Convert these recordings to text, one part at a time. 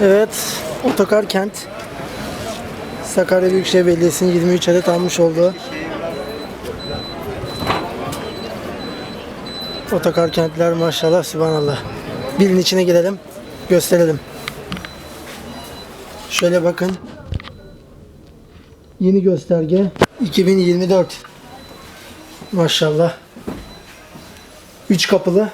Evet, Otokar Kent. Sakarya Büyükşehir Belediyesi'nin 23 adet almış olduğu Otokar kentler maşallah subhanallah. Birinin içine girelim, gösterelim. Şöyle bakın. Yeni gösterge 2024. Maşallah. 3 kapılı.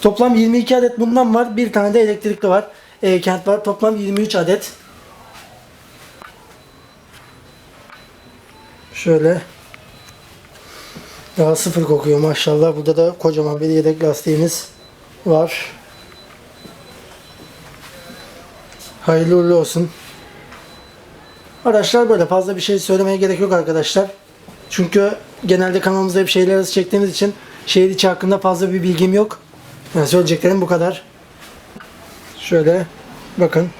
Toplam 22 adet bundan var. Bir tane de elektrikli var. E, kent var. Toplam 23 adet. Şöyle. Daha sıfır kokuyor maşallah. Burada da kocaman bir yedek lastiğimiz var. Hayırlı uğurlu olsun. Araçlar böyle fazla bir şey söylemeye gerek yok arkadaşlar. Çünkü genelde kanalımızda hep arası çektiğimiz için şehir içi hakkında fazla bir bilgim yok. Yani söyleyeceklerim bu kadar. Şöyle bakın.